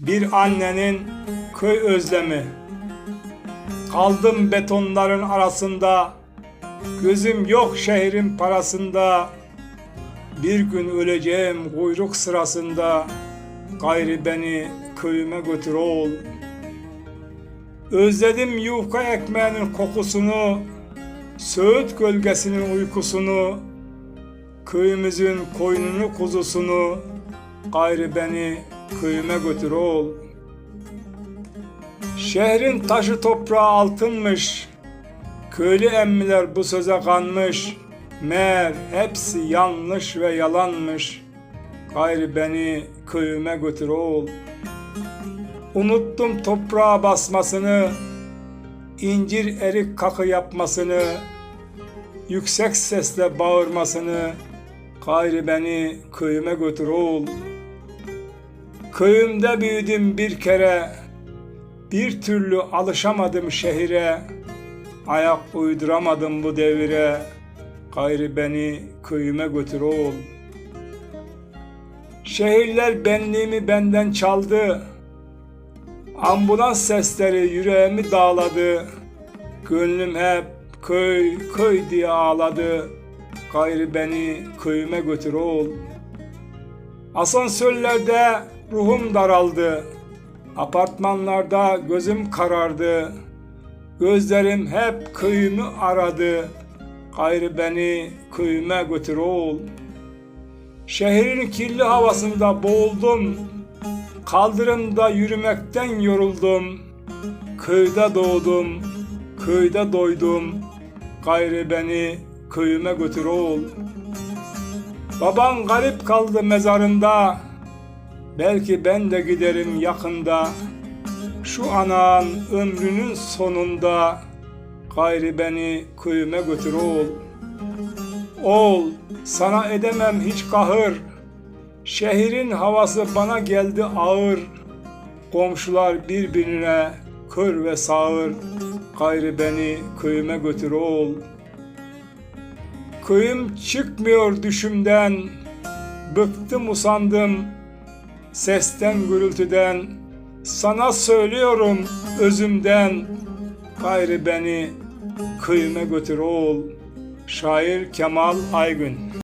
Bir annenin köy özlemi. Kaldım betonların arasında. Gözüm yok şehrin parasında. Bir gün öleceğim kuyruk sırasında. Gayri beni köyüme götür oğul. Özledim yufka ekmeğinin kokusunu, Söğüt gölgesinin uykusunu, Köyümüzün koyununu kuzusunu, Gayrı beni köyüme götür oğul. Şehrin taşı toprağı altınmış, Köylü emmiler bu söze kanmış, Meğer hepsi yanlış ve yalanmış, Gayrı beni köyüme götür oğul. Unuttum toprağa basmasını, incir erik kakı yapmasını, yüksek sesle bağırmasını, gayrı beni köyüme götür oğul. Köyümde büyüdüm bir kere, bir türlü alışamadım şehire, ayak uyduramadım bu devire, gayrı beni köyüme götür oğul. Şehirler benliğimi benden çaldı, Ambulans sesleri yüreğimi dağladı. Gönlüm hep köy köy diye ağladı. Gayrı beni köyüme götür oğul. Asansörlerde ruhum daraldı. Apartmanlarda gözüm karardı. Gözlerim hep köyümü aradı. Gayrı beni köyüme götür oğul. Şehrin kirli havasında boğuldum. Kaldırımda yürümekten yoruldum. Köyde doğdum, köyde doydum. Gayrı beni köyüme götür oğul. Baban garip kaldı mezarında. Belki ben de giderim yakında. Şu anan ömrünün sonunda. Gayrı beni köyüme götür oğul. Oğul, sana edemem hiç kahır. Şehrin havası bana geldi ağır. Komşular birbirine kör ve sağır. Gayrı beni köyüme götür oğul. Köyüm çıkmıyor düşümden. Bıktım usandım sesten gürültüden. Sana söylüyorum özümden. Gayrı beni köyüme götür oğul. Şair Kemal Aygün